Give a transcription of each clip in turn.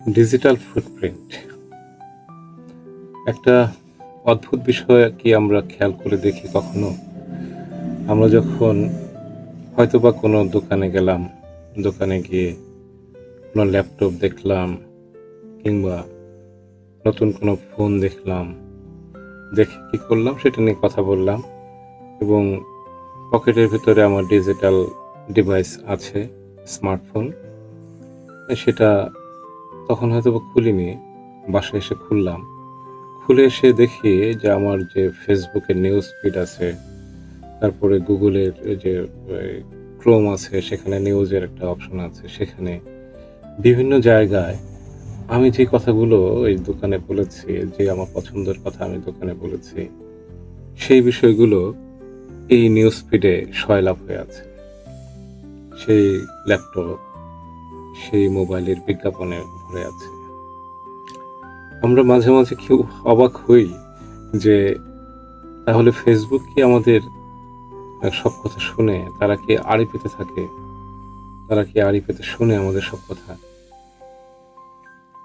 Digital footprint একটা অদ্ভুত বিষয় কি আমরা খেয়াল করে দেখি কখনো? আমরা যখন হয়তোবা কোনো দোকানে গেলাম, দোকানে গিয়ে কোনো ল্যাপটপ দেখলাম, কিংবা নতুন কোনো ফোন দেখলাম, দেখে কি করলাম সেটা নিয়ে কথা বললাম, এবং পকেটের ভিতরে আমার ডিজিটাল ডিভাইস আছে স্মার্টফোন সেটা তখন হয়তো খুলিনি, বাসায় এসে খুললাম। খুলে এসে দেখি যে আমার যে ফেসবুকের নিউজ ফিড আছে, তারপরে গুগলের যে ক্রোম আছে, সেখানে নিউজের একটা অপশন আছে, সেখানে বিভিন্ন জায়গায় আমি যে কথাগুলো এই দোকানে বলেছি, যে আমার পছন্দের কথা আমি দোকানে বলেছি, সেই বিষয়গুলো এই নিউজ ফিডে সয়লাভ হয়ে আছে। সেই ল্যাপটপ সেই মোবাইলের বিজ্ঞাপনে ভরে আছে। আমরা মাঝে মাঝে কেউ অবাক হই যে তাহলে ফেসবুক কি আমাদের সব কথা শুনে তারা কি আড়ি পেতে থাকে? তারা কি আড়ি পেতে শুনে আমাদের সব কথা?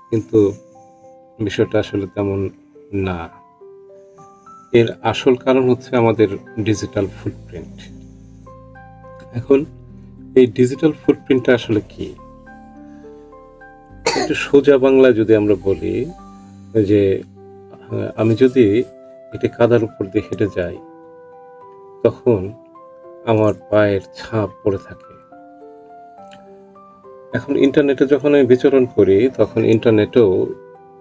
কিন্তু বিষয়টা আসলে তেমন না। এর আসল কারণ হচ্ছে আমাদের ডিজিটাল ফুটপ্রিন্ট এখন এই ডিজিটাল ফুটপ্রিন্টটা আসলে কি? একটু সোজা বাংলায় যদি আমরা বলি যে আমি যদি একটি কাদার উপর দিয়ে হেঁটে যাই, তখন আমার পায়ের ছাপ পড়ে থাকে। এখন ইন্টারনেটে যখন আমি বিচরণ করি, তখন ইন্টারনেটেও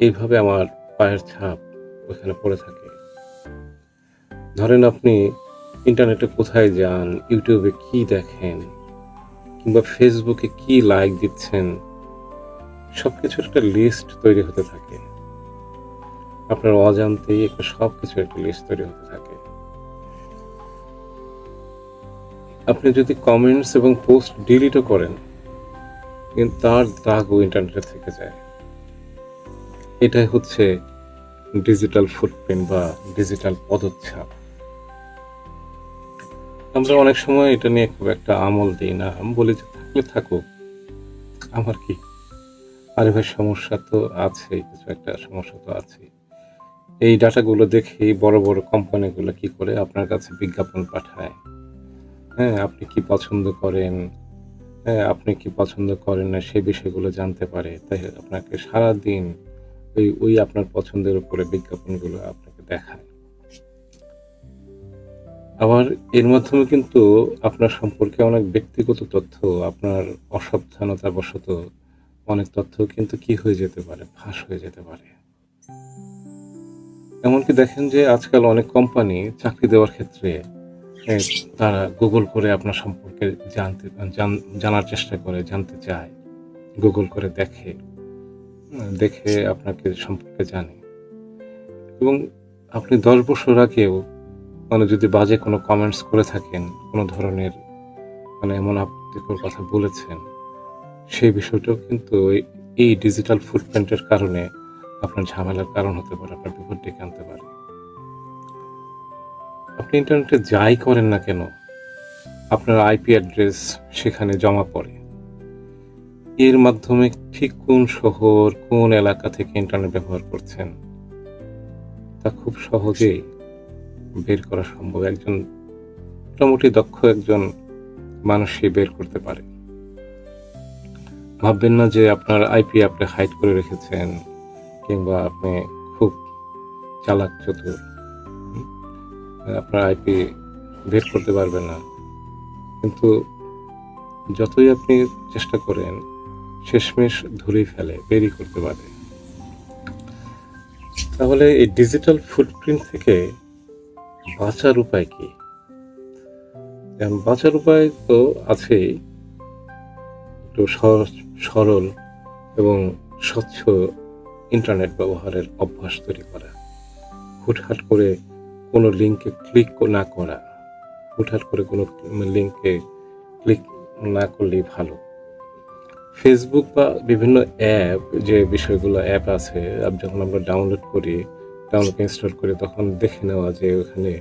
এইভাবে আমার পায়ের ছাপ ওখানে পড়ে থাকে। ধরেন আপনি ইন্টারনেটে কোথায় যান, ইউটিউবে কি দেখেন, কিংবা ফেসবুকে কি লাইক দিচ্ছেন সব কিছুর একটা লিস্ট তৈরি হতে থাকে। আপনার অজান্তেই একটা সব কিছুর একটা লিস্ট তৈরি হতে থাকে। আপনি যদি কমেন্টস এবং পোস্ট ডিলিটও করেন, কিন্তু তার দাগও ইন্টারনেটে থেকে যায়। এটাই হচ্ছে ডিজিটাল ফুটপ্রিন্ট বা ডিজিটাল পদচ্ছাপ। আমরা অনেক সময় এটা নিয়ে খুব একটা আমল দিই না। আমি বলি যে থাকলে থাকুক। আমার কি ভাই, সমস্যা তো আছে কিছু একটা সমস্যা তো আছে এই ডাটাগুলো দেখেই বড় বড় কোম্পানিগুলো কি করে আপনার কাছে বিজ্ঞাপন পাঠায়। হ্যাঁ আপনি কি পছন্দ করেন? হ্যাঁ আপনি কি পছন্দ করেন না সেই বিষয়গুলো জানতে পারে। তাই আপনাকে সারা দিন ওই ওই আপনার পছন্দের উপরে বিজ্ঞাপনগুলো আপনাকে দেখায়। আবার এর মাধ্যমে কিন্তু আপনার সম্পর্কে অনেক ব্যক্তিগত তথ্য, আপনার অসাবধানতা বশত অনেক তথ্য কিন্তু কি হয়ে যেতে পারে? ফাঁস হয়ে যেতে পারে। এমনকি দেখেন যে আজকাল অনেক কোম্পানি চাকরি দেওয়ার ক্ষেত্রে তারা গুগল করে আপনার সম্পর্কে জানতে জানার চেষ্টা করে, জানতে চায়। গুগল করে দেখে দেখে আপনাকে সম্পর্কে জানে। এবং আপনি দশ বছর আগেও মানে যদি বাজে কোনো কমেন্টস করে থাকেন, কোনো ধরনের মানে এমন আপত্তিকর কথা বলেছেন সেই বিষয়টাও কিন্তু এই- ডিজিটাল ফুটপ্রিন্টের কারণে আপনার ঝামেলার কারণ হতে পারে, আপনার বিপদ ডেকে আনতে পারে। আপনি ইন্টারনেটে যাই করেন না কেন, আপনার আইপি অ্যাড্রেস সেখানে জমা পড়ে। এর মাধ্যমে ঠিক কোন শহর, কোন এলাকা থেকে ইন্টারনেট ব্যবহার করছেন, তা খুব সহজেই বের করা সম্ভব। একজন মোটামুটি দক্ষ একজন মানুষই বের করতে পারে। ভাববেন না যে আপনার আইপি আপনি হাইড করে রেখেছেন কিংবা আপনি খুব চালাক, চতুর। আপনার আইপি বের করতে পারবেন না। কিন্তু যতই আপনি চেষ্টা করেন, শেষমেশ ধরেই ফেলে বেরি করতে পারে তাহলে এই ডিজিটাল ফুটপ্রিন্ট থেকে বাঁচার উপায় কি? বাঁচার উপায় তো আছেই। একটু সহজ সরল এবং স্বচ্ছ ইন্টারনেট ব্যবহারের অভ্যাস তৈরি করা। হুটহাট করে কোনো লিঙ্কে ক্লিক না করা। হুটহাট করে কোনো লিঙ্কে ক্লিক না করলেই ভালো। ফেসবুক বা বিভিন্ন অ্যাপ যে বিষয়গুলো অ্যাপ আছে আপ যখন আমরা ডাউনলোড করি, ডাউনলোড ইনস্টল করি, তখন দেখে নেওয়া যে ওখানে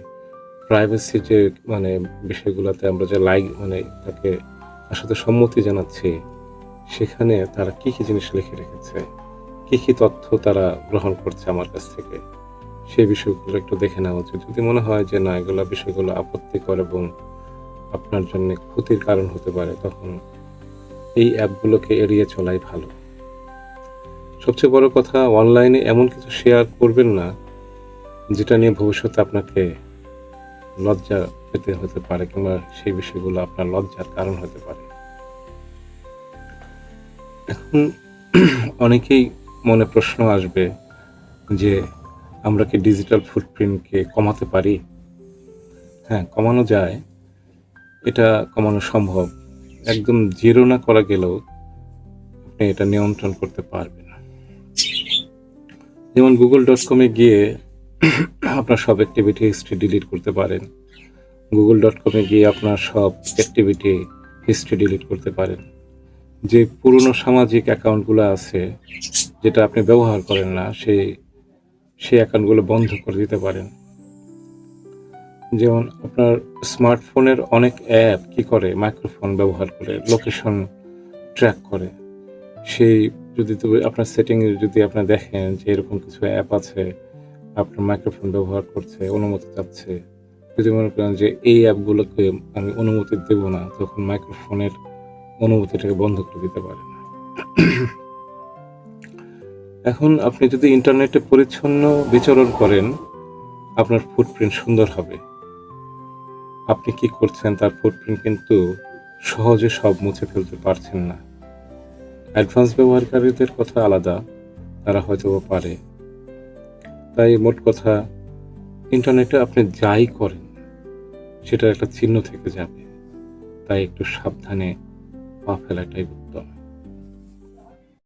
প্রাইভেসি যে মানে বিষয়গুলোতে আমরা যে লাইক মানে তাকে সাথে সম্মতি জানাচ্ছি সেখানে তারা কি কি জিনিস লিখে রেখেছে? কী কী তথ্য তারা গ্রহণ করছে আমার কাছ থেকে? সেই বিষয়গুলো একটু দেখে নেওয়া উচিত। যদি মনে হয় যে না, এগুলো বিষয়গুলো আপত্তিকর এবং আপনার জন্য ক্ষতির কারণ হতে পারে, তখন এই অ্যাপগুলোকে এড়িয়ে চলাই ভালো। সবচেয়ে বড় কথা, অনলাইনে এমন কিছু শেয়ার করবেন না, যেটা নিয়ে ভবিষ্যতে আপনাকে লজ্জা পেতে হতে পারে কিংবা সেই বিষয়গুলো আপনার লজ্জার কারণ হতে পারে। এখন অনেকেই মনে প্রশ্ন আসবে যে আমরা কি ডিজিটাল ফুটপ্রিন্টকে কমাতে পারি? হ্যাঁ কমানো যায়। এটা কমানো সম্ভব। একদম জিরো না করা গেলেও আপনি এটা নিয়ন্ত্রণ করতে পারবেন। যেমন গুগল ডট কমে গিয়ে আপনার সব অ্যাক্টিভিটি হিস্ট্রি ডিলিট করতে পারেন। গুগল ডট কমে গিয়ে আপনার সব অ্যাক্টিভিটি হিস্ট্রি ডিলিট করতে পারেন। যে পুরনো সামাজিক অ্যাকাউন্টগুলো আছে, যেটা আপনি ব্যবহার করেন না, সেই সেই অ্যাকাউন্টগুলো বন্ধ করে দিতে পারেন। যেমন আপনার স্মার্টফোনের অনেক অ্যাপ কি করে? মাইক্রোফোন ব্যবহার করে, লোকেশন ট্র্যাক করে। সেই যদি তো আপনার সেটিংয়ে যদি আপনার দেখেন যে এরকম কিছু অ্যাপ আছে, আপনার মাইক্রোফোন ব্যবহার করছে, অনুমতি চাচ্ছে, যদি মনে করেন যে এই অ্যাপগুলোকে আমি অনুমতি দেব না, তখন মাইক্রোফোনের অনুমতিটাকে বন্ধ করে দিতে পারেন এখন আপনি যদি ইন্টারনেটে পরিচ্ছন্ন বিচরণ করেন, আপনার ফুটপ্রিন্ট সুন্দর হবে। আপনি কি করছেন তার ফুটপ্রিন্ট কিন্তু সহজে সব মুছে ফেলতে পারছেন না। অ্যাডভান্স ব্যবহারকারীদের কথা আলাদা, তারা হয়তো পারে। তাই মোট কথা, ইন্টারনেটে আপনি যাই করেন, সেটার একটা চিহ্ন থেকে যাবে। তাই একটু সাবধানে off highlight I